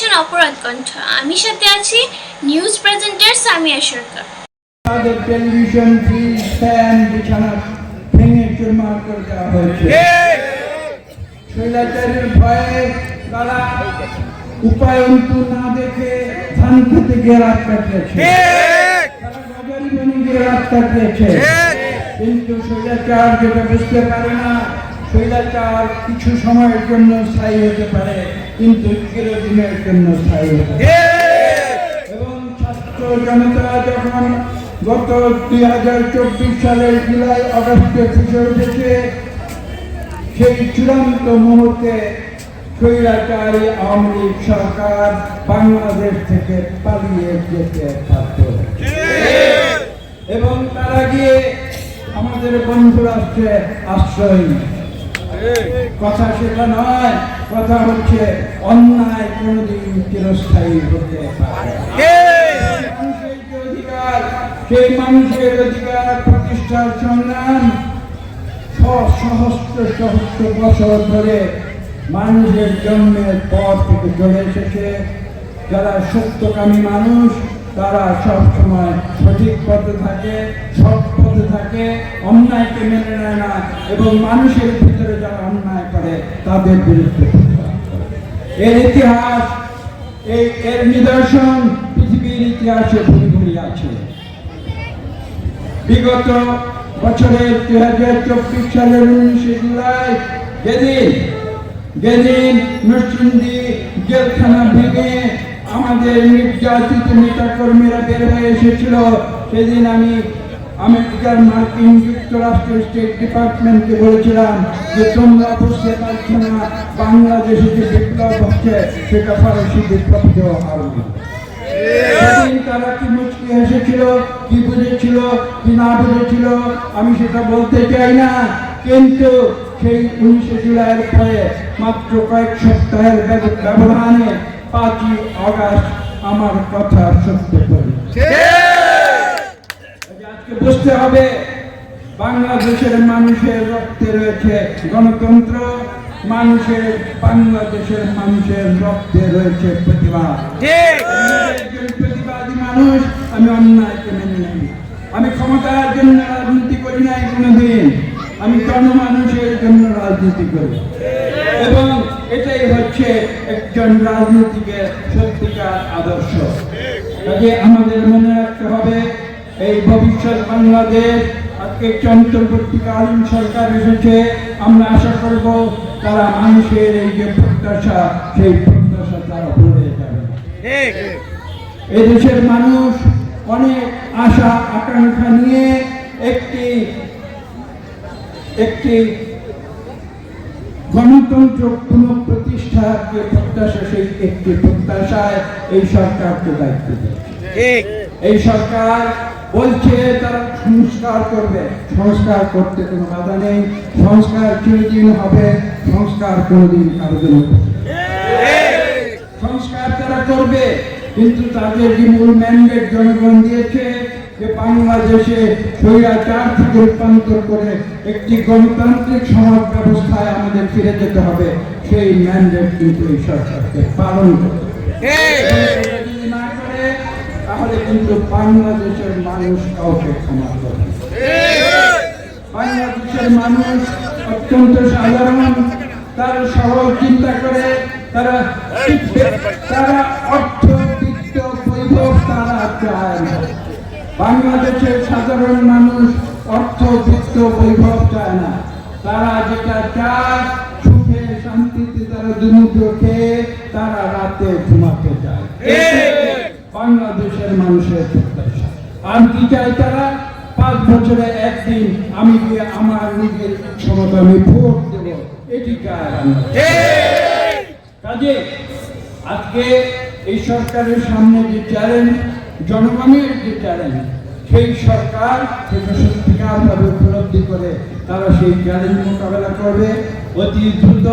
দেখছেন অপরাধ কণ্ঠ। আমি সাথে আছি নিউজ প্রেজেন্টার সামিয়া সরকার। উপায় না দেখে রাত কিন্তু শৈলাচার যেটা বুঝতে পারে না স্বৈরাচার কিছু সময়ের জন্য স্থায়ী হতে পারে কিন্তু চিরদিনের জন্য স্থায়ী হতে পারে। এবং ছাত্র জনতা যখন গত দুই হাজার চব্বিশ সালের জুলাই আগস্টে ফুসে উঠেছে সেই চূড়ান্ত মুহূর্তে স্বৈরাচারী আওয়ামী লীগ সরকার বাংলাদেশ থেকে পালিয়ে যেতে বাধ্য এবং তারা গিয়ে আমাদের বন্ধু রাষ্ট্রে আশ্রয়। কথা সেটা নয় কথা হচ্ছে অন্যায় কোনোদিন চিরস্থায়ী হতে পারে অধিকার সেই মানুষের অধিকার প্রতিষ্ঠার সংগ্রাম সহস্র সহস্র বছর ধরে মানুষের জন্মের পর থেকে চলে এসেছে। যারা সত্যকামী মানুষ তারা সবসময় সঠিক পথে থাকে পথে থাকে অন্যায়কে মেনে নেয় না এবং মানুষের ভিতরে যারা অন্যায় করে, তাদের বিরুদ্ধে এর ইতিহাস, এই, এর নিদর্শন পৃথিবীর ইতিহাসে ভুলি ভুলি আছে। বিগত বছরের দুই হাজার চব্বিশ সালের উনিশে জুলাই, যেদিন যেদিন নরসিংদী জেলখানা ভেঙে আমাদের নির্যাতিত নেতা কর্মীরা বের হয়ে এসেছিল, সেদিন আমি আমেরিকার মার্কিন যুক্তরাষ্ট্রের স্টেট ডিপার্টমেন্টকে বলেছিলাম যে তোমরা বুঝতে পারছ না বাংলাদেশে যে বিপ্লব হচ্ছে, সেটা ফরাসি হারবে সেদিন তারা কি মুচকি হেসেছিল, কি বুঝেছিল, কি না বুঝেছিল, আমি সেটা বলতে চাই না। কিন্তু সেই উনিশে জুলাইয়ের পরে মাত্র কয়েক সপ্তাহের ব্যব- ব্যবধানে পাঁচই আগস্ট আমার কথা সত্য করে আজকে বুঝতে হবে। বাংলাদেশের মানুষের রক্তে রয়েছে গণতন্ত্র মানুষের বাংলাদেশের মানুষের রক্তে রয়েছে প্রতিবাদ। প্রতিবাদী মানুষ আমি অন্যায়কে মেনে নেই। আমি ক্ষমতার জন্য রাজনীতি করি নাই কোনোদিন। আমি জনমানুষের জন্য রাজনীতি করি। এবং এটাই হচ্ছে একজন রাজনীতিকের সত্যিকার আদর্শ। আমাদের মনে রাখতে হবে। এই ভবিষ্যৎ বাংলাদেশ আজকে একটি অন্তর্বর্তীকালীন সরকার এসেছে। আমরা আশা করব তারা মানুষের এই যে প্রত্যাশা সেই প্রত্যাশা তারা ভুলে যাবে। এই দেশের মানুষ অনেক আশা আকাঙ্ক্ষা নিয়ে একটি একটি গণতন্ত্র পুনঃপ্রতিষ্ঠার যে প্রত্যাশা সেই একটি প্রত্যাশায় এই সরকারকে দায়িত্ব দিয়েছে। এই সরকার বলছে তারা সংস্কার করবে। সংস্কার করতে কোনো বাধা নেই। সংস্কার চিরদিন হবে। সংস্কার কোনোদিন কারও জন্য সংস্কার তারা করবে কিন্তু তাদের যে মূল ম্যান্ডেট জনগণ দিয়েছে যে বাংলাদেশে স্বৈরাচার থেকে রূপান্তর করে একটি গণতান্ত্রিক সমাজ ব্যবস্থায় আমাদের ফিরে যেতে হবে সেই ম্যান্ডেট কিন্তু এই সরকারকে পালন করতে হবে। এবং সেটা যদি না করে তাহলে কিন্তু বাংলাদেশের মানুষ কাউকে ক্ষমা করবে না। বাংলাদেশের মানুষ অত্যন্ত সাধারণ, তারা সরল চিন্তা করে তারা তারা অর্থ বাংলাদেশের সাধারণ মানুষ অর্থ বিত্ত বৈভব চায় না। তারা যেটা চায়, সুখে শান্তিতে তারা দুমুঠো খেয়ে তারা রাতে ঘুমাতে চায় বাংলাদেশের মানুষের প্রত্যাশা। আর কি চাই তারা? পাঁচ বছরে একদিন আমি গিয়ে আমার নিজের ক্ষমতা আমি ভোট দেব। এটি কাজে আজকে এই সরকারের সামনে যে চ্যালেঞ্জ জনগণের যে চ্যালেঞ্জ সেই সরকার সেটা সত্যিকারভাবে উপলব্ধি করে তারা সেই চ্যালেঞ্জ মোকাবেলা করবে। অতি দ্রুত